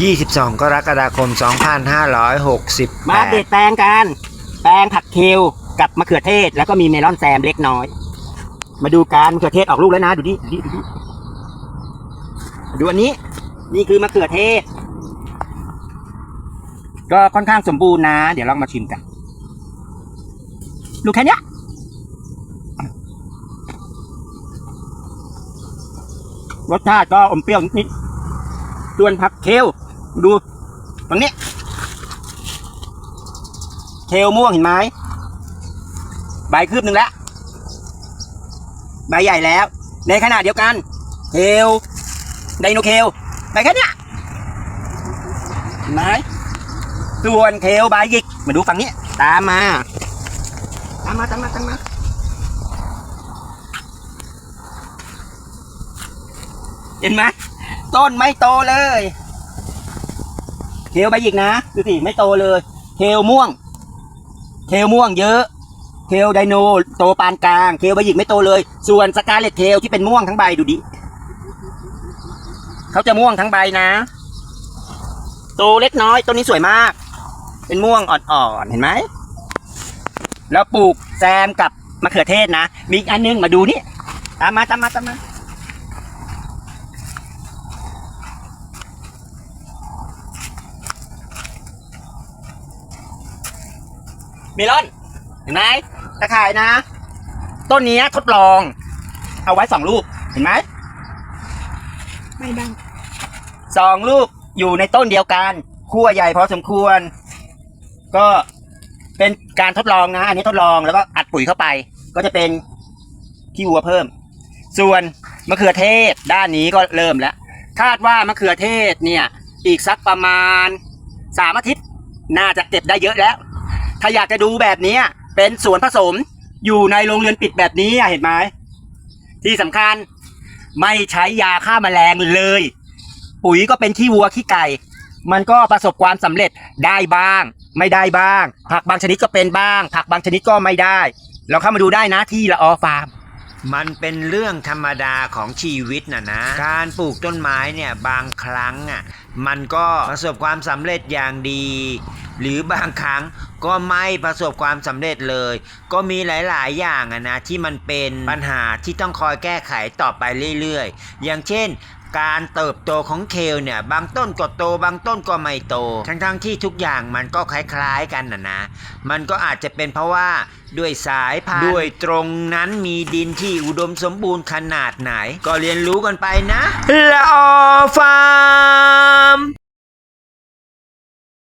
22 กรกฎาคม 2568มาเด็ดแปลงกัน แปลงผักเคลกับมะเขือเทศ แล้วก็มีเมลอนแซมเล็กน้อย มาดูการมะเขือเทศออกลูกแล้วนะดูดิดูดิดูดิดูอันนี้ นี่คือมะเขือเทศ ก็ค่อนข้างสมบูรณ์นะ เดี๋ยวลองมาชิมกัน ลูกแค่นี้รสชาติก็อมเปรี้ยวนิด ส่วนผักเคลดูตรงนี้ เคลม่วงเห็นไหมใบคืบหนึ่งแล้วใบใหญ่แล้ว ในขณะเดียวกัน เคลไดโนเคลใบแค่นี้เห็นไหมส่วนเคลใบหยิกมาดูฝั่งนี้ ตามมา ตามมาตามมาตามมาเห็นไหม ต้นไม่โตเลยเคลใบหยิกนะดูสิไม่โตเลยเคลม่วงเคลม่วงเยอะเคลไดโนโตปานกลางเคลใบหยิกไม่โตเลย ส่วนสกาเลตเคลที่เป็นม่วงทั้งใบดูดิเขาจะม่วงทั้งใบนะโตเล็กน้อยต้นนี้สวยมาก เป็นม่วงอ่อนๆเห็นไหมแล้วปลูกแซมกับมะเขือเทศนะ มีอีกอันนึงมาดูนี่ตามมาตามมาตามมา เมลอน เห็นไหมตะข่ายนะ ต้นนี้ทดลอง เอาไว้สองลูก เห็นไหมไม่ได้สองลูกอยู่ในต้นเดียวกันขั้วใหญ่พอสมควร ก็เป็นการทดลองนะ อันนี้ทดลองแล้วก็อัดปุ๋ยเข้าไป ก็จะเป็นขี้วัวเพิ่ม ส่วนมะเขือเทศด้านนี้ก็เริ่มแล้ว คาดว่ามะเขือเทศเนี่ย อีกสักประมาณสามอาทิตย์ น่าจะเก็บได้เยอะแล้ว ถ้าอยากจะดูแบบนี้เป็นสวนผสมอยู่ในโรงเรือนปิดแบบนี้เห็นไหมที่สำคัญไม่ใช้ยาฆ่าแมลงเลย ปุ๋ยก็เป็นขี้วัวขี้ไก่ มันก็ประสบความสำเร็จได้บ้าง ไม่ได้บ้าง ผักบางชนิดก็เป็นบ้าง ผักบางชนิดก็ไม่ได้ เราเข้ามาดูได้นะที่ละออฟาร์ม มันเป็นเรื่องธรรมดาของชีวิตนะนะ การปลูกต้นไม้เนี่ยบางครั้งอะมันก็ประสบความสำเร็จอย่างดี หรือบางครั้งก็ไม่ประสบความสำเร็จเลย ก็มีหลาย ๆ อย่างอะนะที่มันเป็นปัญหาที่ต้องคอยแก้ไขต่อไปเรื่อย ๆ อย่างเช่น การเติบโตของเคลเนี่ย บางต้นก็โตบางต้นก็ไม่โต ทั้งๆที่ทุกอย่างมันก็คล้ายๆกันนะนะ มันก็อาจจะเป็นเพราะว่าด้วยสายพันธุ์ด้วยตรงนั้นมีดินที่อุดมสมบูรณ์ขนาดไหน ก็เรียนรู้กันไปนะละออฟาร์ม